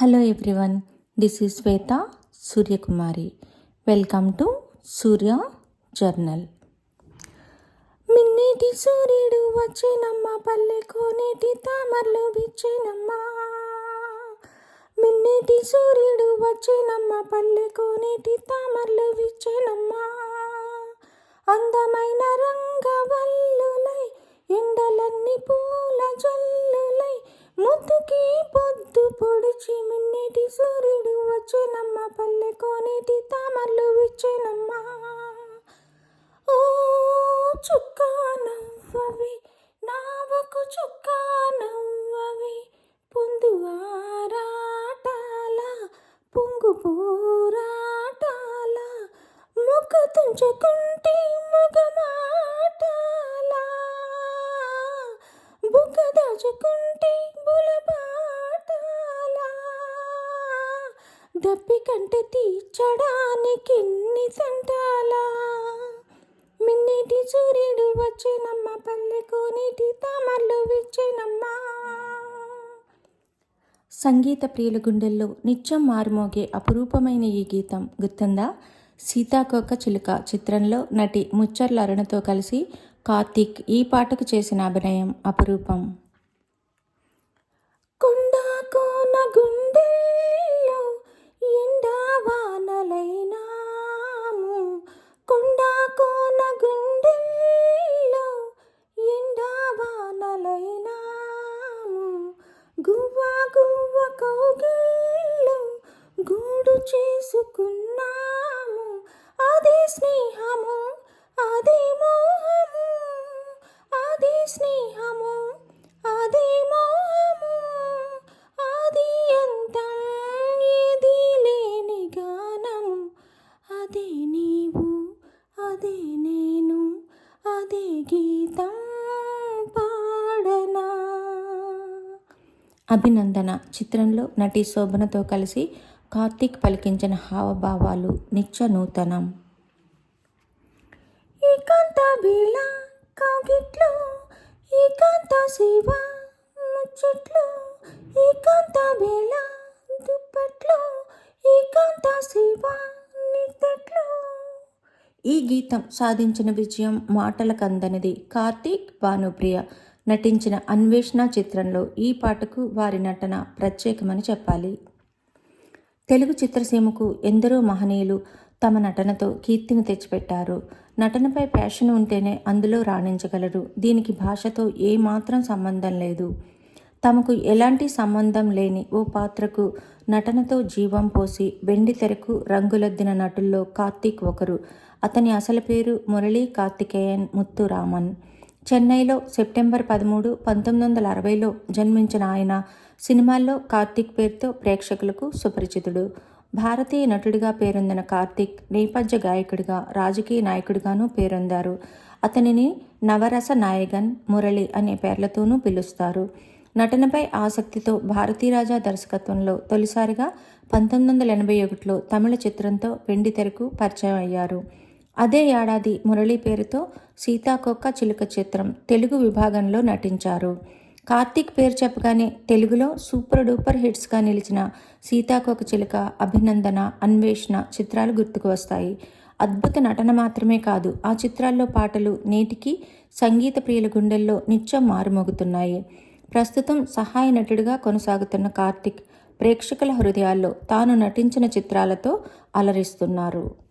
Hello everyone this is Swetha Suryakumari welcome to Surya journal మిన్నీటి సూర్యుడు వచ్చినమ్మ పల్లె కోనేటి తామర్లు విచ్చినమ్మ మిన్నీటి సూర్యుడు వచ్చినమ్మ పల్లె కోనేటి తామర్లు విచ్చినమ్మ అందమైన రంగవల్లులై ఎండలన్నీ పూల జల్ పొడిచి మిన్నేటి సూర్యుడు వచ్చేనమ్మ పల్లె కోనేటి తామర్లు విచ్చేనమ్మ. ఓ చుక్క నవ్వవి నావకు చుక్క నవ్వవి పొందువారాటాల పొంగు పోరాటాల ముఖ తుంచుకుంటే మగమాటాల బుగ్గ దాచుకుంటే దప్పి కంటే తీర్చడానికి ఎన్ని సంటాల మిన్నిటి సూర్యుడు వచ్చినమ్మ పల్లెకు నీటి తామర్లు విచ్చినమ్మ. సంగీత ప్రియుల గుండెల్లో నిత్యం మారుమోగే అపురూపమైన ఈ గీతం గుర్తుందా? సీతాకోక చిలుక చిత్రంలో నటి ముచ్చర్ల అరుణతో కలిసి కార్తీక్ ఈ పాటకు చేసిన అభినయం అపురూపం. కౌగిల్లో గూడు చేసుకున్నాము. అదే స్నేహము అదే మోహము అదే స్నేహము అదే మోహము అది అంతం ఏది లేని గానము. అదే నీవు అదే నేను అదే గీతం. అభినందన చిత్రంలో నటి శోభనతో కలిసి కార్తీక్ పలికించిన హావభావాలు నిత్య నూతనం ఏకాంత వేళ కాగిట్లో ఏకాంత సేవ ముచ్చట్లు ఏకాంత వేళ దుప్పట్లో ఏకాంత సేవ నిద్దట్లో. ఈ గీతం సాధించిన విజయం మాటలకు అందనిది కార్తీక్ భానుప్రియ. నటించిన అన్వేషణ చిత్రంలో ఈ పాటకు వారి నటన ప్రత్యేకమని చెప్పాలి. తెలుగు చిత్రసీమకు ఎందరో మహనీయులు తమ నటనతో కీర్తిని తెచ్చిపెట్టారు. నటనపై ప్యాషన్ ఉంటేనే అందులో రాణించగలరు. దీనికి భాషతో ఏమాత్రం సంబంధం లేదు. తమకు ఎలాంటి సంబంధం లేని ఓ పాత్రకు నటనతో జీవం పోసి వెండి తెరకు రంగులద్దిన నటుల్లో కార్తీక్ ఒకరు. అతని అసలు పేరు మురళీ కార్తికేయన్ ముత్తురామన్. చెన్నైలో సెప్టెంబర్ పదమూడు పంతొమ్మిది వందల అరవైలో జన్మించిన ఆయన సినిమాల్లో కార్తీక్ పేరుతో ప్రేక్షకులకు సుపరిచితుడు. భారతీయ నటుడిగా పేరొందిన కార్తీక్ నేపథ్య గాయకుడిగా రాజకీయ నాయకుడిగానూ పేరొందారు. అతనిని నవరస నాయగన్ మురళి అనే పేర్లతోనూ పిలుస్తారు. నటనపై ఆసక్తితో భారతీరాజా దర్శకత్వంలో తొలిసారిగా పంతొమ్మిది వందల ఎనభై ఒకటిలో తమిళ చిత్రంతో వెండితెరకు పరిచయం అయ్యారు అదే ఏడాది మురళి పేరుతో సీతాకొక్క చిలుక చిత్రం తెలుగు విభాగంలో నటించారు. కార్తీక్ పేరు చెప్పగానే తెలుగులో సూపర్ డూపర్ హిట్స్గా నిలిచిన సీతాకోక చిలుక అభినందన అన్వేషణ చిత్రాలు గుర్తుకు వస్తాయి. అద్భుత నటన మాత్రమే కాదు ఆ చిత్రాల్లో పాటలు నేటికి సంగీత ప్రియుల గుండెల్లో నిత్యం మారుమోగుతున్నాయి. ప్రస్తుతం సహాయ నటుడిగా కొనసాగుతున్న కార్తిక్ ప్రేక్షకుల హృదయాల్లో తాను నటించిన చిత్రాలతో అలరిస్తున్నారు.